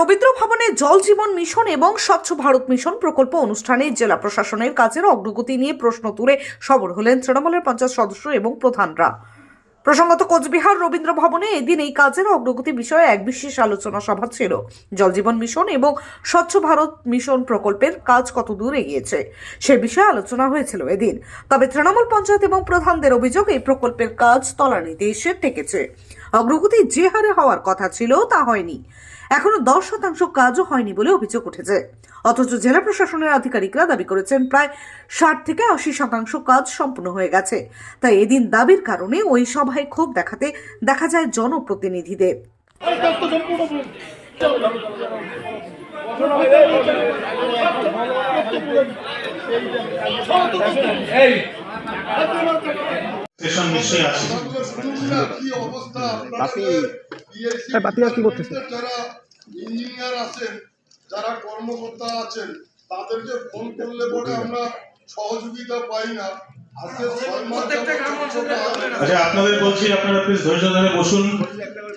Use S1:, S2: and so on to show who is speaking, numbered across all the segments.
S1: রবীন্দ্র ভবনে জল জীবন মিশন এবং স্বচ্ছ ভারত মিশন প্রকল্প অনুষ্ঠানে জেলা প্রশাসনের কাজের অগ্রগতি নিয়ে প্রশ্ন তুলে সবর হলেন তৃণমূলের পঞ্চায়েত সদস্য এবং প্রধানরা। প্রসঙ্গত, কোচবিহার রবীন্দ্র ভবনে এদিন এই কাজের অগ্রগতি বিষয়ে এক বিশেষ আলোচনা সভা ছিল। জল জীবন মিশন এবং স্বচ্ছ ভারত মিশন প্রকল্পের কাজ কত দূর এগিয়েছে, সে বিষয়ে আলোচনা হয়েছিল এদিন। তবে তৃণমূল পঞ্চায়েত এবং প্রধানদের অভিযোগ, এই প্রকল্পের কাজ তলানিতে এসে ঠেকেছে। অগ্রগতি যে হারে হওয়ার কথা ছিল, তা হয়নি। এখনও দশ শতাংশ কাজও হয়নি বলে অভিযোগ উঠেছে। অথচ জেলা প্রশাসনের আধিকারিকরা দাবি করেছেন প্রায় ষাট থেকে আশি শতাংশ কাজ সম্পূর্ণ হয়ে গেছে। তাই এদিন দাবির কারণে ওই সভায় ক্ষোভ দেখাতে দেখা যায় জনপ্রতিনিধিদের।
S2: বাপিরা কি করতেছে?
S3: যারা ইঞ্জিনিয়ার আছেন যারা কর্মকর্তা আছেন তাদেরকে ফোন করলে পরে আমরা সহযোগিতা পাই না।
S4: আচ্ছা আপনাদের বলছি আপনারা প্লিজ ধৈর্য ধরে বসুন।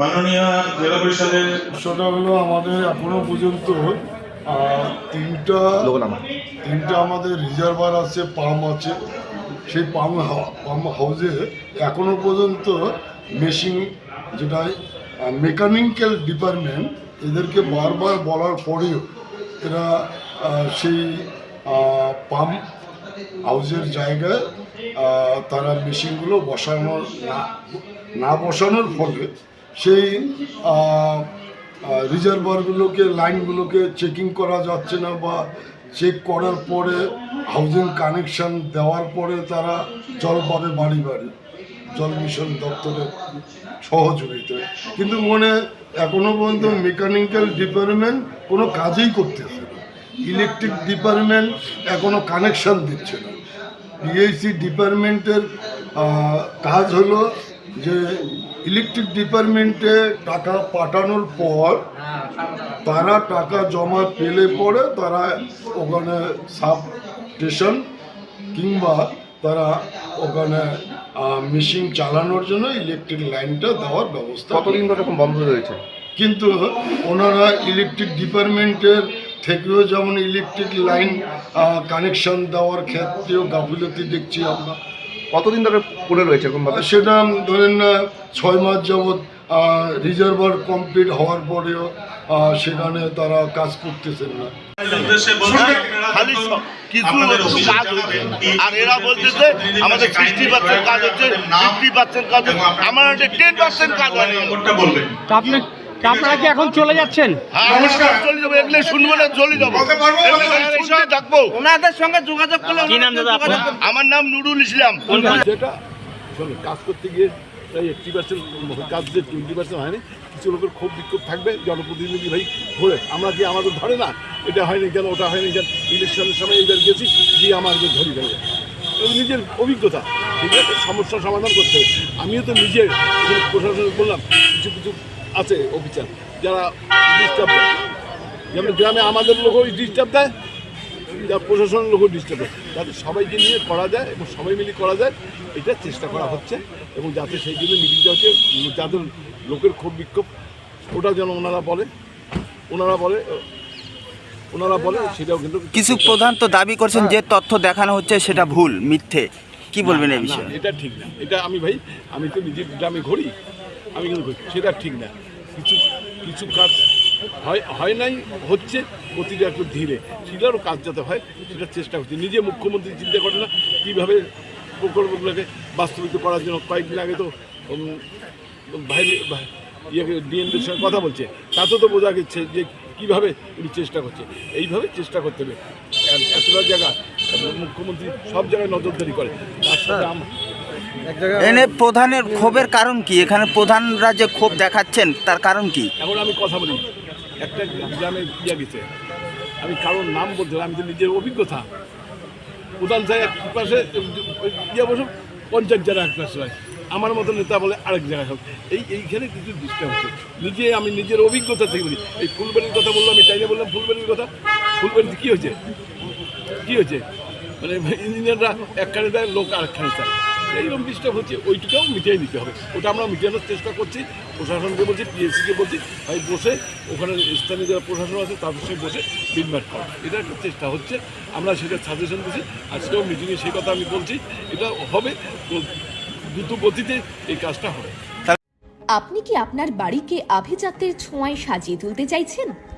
S4: মাননীয় জেলা পরিষদের
S5: সেটা হলো আমাদের এখনও পর্যন্ত তিনটা তিনটা আমাদের রিজার্ভার আছে পাম্প আছে। সেই পাম্প পাম্প হাউসে এখনও পর্যন্ত মেশিন যেটা মেকানিক্যাল ডিপার্টমেন্ট এদেরকে বারবার বলার পরেও এরা সেই পাম্প হাউসের জায়গায় তারা মেশিনগুলো বসানোর না না বসানোর ফলে সেই রিজার্ভারগুলোকে, লাইনগুলোকে চেকিং করা যাচ্ছে না বা চেক করার পরে হাউজিং কানেকশান দেওয়ার পরে তারা জল পাবে বাড়ি বাড়ি। জল মিশন দপ্তরের সহযোগিতায় কিন্তু মনে এখনও পর্যন্ত মেকানিক্যাল ডিপার্টমেন্ট কোনো কাজই করতেছে না। ইলেকট্রিক ডিপার্টমেন্ট এখনও কানেকশন দিচ্ছে না। পিএইচি ডিপার্টমেন্টের কাজ হলো যে ইলেকট্রিক ডিপার্টমেন্টে টাকা পাঠানোর পর তারা টাকা জমা পেলে পরে তারা ওখানে সাব স্টেশন কিংবা তারা ওখানে মেশিন চালানোর জন্য ইলেকট্রিক লাইনটা দেওয়ার ব্যবস্থা
S6: কতদিন ধরে এরকম বন্ধ রয়েছে?
S3: কিন্তু ওনারা ইলেকট্রিক ডিপার্টমেন্টের থেকেও যেমন ইলেকট্রিক লাইন কানেকশন দেওয়ার ক্ষেত্রেও গাফিলতি দেখছি আমরা।
S6: কতদিন ধরে পড়ে রয়েছে
S3: সেটা ধরেন না ছয় মাস যাবৎ রিজার্ভার কমপ্লিট হওয়ার পরেও সেখানে তারা কাজ করতেছেন না।
S7: কিছু আর এরা বলতেছে আমাদের পার্সেন্ট কাজ হচ্ছে ফিফটি পার্সেন্ট কাজ হচ্ছে। আমার টেন পার্সেন্ট কাজ হয়নি।
S4: বলবেন।
S2: আপনি আপনারা কি এখন চলে যাচ্ছেন?
S7: হ্যাঁ চলে যাব এগুলো শুনব না চলে যাব। থাকব।
S8: ওনাদের সঙ্গে যোগাযোগ করলে নাম
S7: আমার নাম নুরুল ইসলাম।
S5: যেটা কাজ করতে গিয়ে প্রায় এইটটি পার্সেন্ট কাজ যে টোয়েন্টি পার্সেন্ট হয়নি। কিছু লোকের ক্ষোভ বিক্ষোভ থাকবে, জনপ্রতিনিধি ভাই ঘুরে। আমরা কি আমাদের ধরে না? এটা হয়নি কেন, ওটা হয়নি কেন? ইলেকশনের সময় এইবার গেছি, গিয়ে আমাদের ধরি এবং নিজের অভিজ্ঞতা, ঠিক আছে? সমস্যার সমাধান করতে হবে। আমিও তো নিজে এখানে প্রশাসন বললাম, কিছু কিছু আছে অফিসার যারা ডিস্টার্ব দেয়। যেমন গ্রামে আমাদের লোকও ডিস্টার্ব দেয় যা প্রশাসনের লোকও ডিস্টার্ব যাতে সবাইকে নিয়ে করা যায় এবং সবাই মিলে করা যায় এটা চেষ্টা করা হচ্ছে এবং যাতে সেই জন্য মিটিংটা হচ্ছে যাদের লোকের ক্ষোভ বিক্ষোভ ওটা যেন ওনারা বলে ওনারা বলে ওনারা বলে সেটাও কিন্তু
S8: কিছু প্রধান তো দাবি করছেন যে তথ্য দেখানো হচ্ছে সেটা ভুল মিথ্যে। কি বলবেন এই বিষয়ে?
S5: এটা ঠিক না। এটা আমি ভাই আমি তো নিজের গ্রামে ঘুরি আমি কিন্তু। সেটা ঠিক না। কিছু কিছু কাজ হয় হয় নাই হচ্ছে প্রতিটা একটু ধীরে। সেটারও কাজ যাতে হয় সেটা চেষ্টা করছি। নিজে মুখ্যমন্ত্রী চিন্তা করে না কীভাবে প্রকল্পগুলোকে বাস্তবিত করার জন্য কয়েকদিন আগে তো ভাই ইয়েকে ডিএমদের সঙ্গে কথা বলছে। তাতে তো বোঝা গেছে যে কীভাবে উনি চেষ্টা করছে। এইভাবে চেষ্টা করতে হবে। এতটা জায়গা মুখ্যমন্ত্রী সব জায়গায় নজরদারি করে। তার
S8: এনে প্রধানের ক্ষোভের কারণ কি? এখানে প্রধানরা যে ক্ষোভ দেখাচ্ছেন তার কারণ কি?
S5: এখন আমি কথা বলি। একটা গ্রামে ইয়া গেছে। আমি কারোর নাম বলতে আমি তো নিজের অভিজ্ঞতা। প্রধান সাহেব এক পাশে, ইয়া বসে, পঞ্চায়েত যারা এক পাশে হয়, আমার মতো নেতা বলে আরেক জায়গায় হোক। এই, এইখানে কিছু ডিস্টার্ব হচ্ছে। নিজে আমি নিজের অভিজ্ঞতা থেকে বলি। এই ফুলবাড়ির কথা বললাম, আমি চাইলে বললাম ফুলবাড়ির কথা? ফুলবাড়িতে কী হয়েছে? কী হয়েছে? মানে ইঞ্জিনিয়াররা একখানে দেয়, লোক আরেকখানে চায়। এইরকম ডিস্টার্ব হচ্ছে, ওইটুকাও মিটিয়ে দিতে হবে। ওটা আমরা মিটানোর চেষ্টা করছি, প্রশাসনকে বলছি পিএসসিকে বলছি, ভাই বসে, ওখানে স্থানীয় যারা প্রশাসন আছে, তাদের সঙ্গে বসে বিনবাট করা। এটা একটা চেষ্টা হচ্ছে, আমরা সেটা সাজেশন দিচ্ছি আজকেও মিটিংয়ে সেই কথা আমি বলছি, এটা হবে দ্রুত গতিতে এই কাজটা হবে।
S9: আপনি কি আপনার বাড়িকে আভিজাত্যের ছোঁয়ায় সাজিয়ে তুলতে চাইছেন?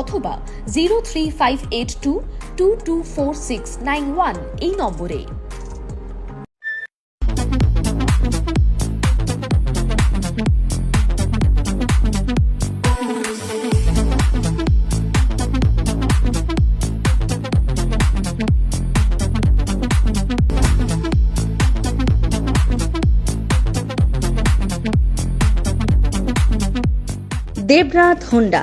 S9: অথবা zero three five eight two two two four six nine one এই নম্বরে।
S10: দেবরাত হোন্ডা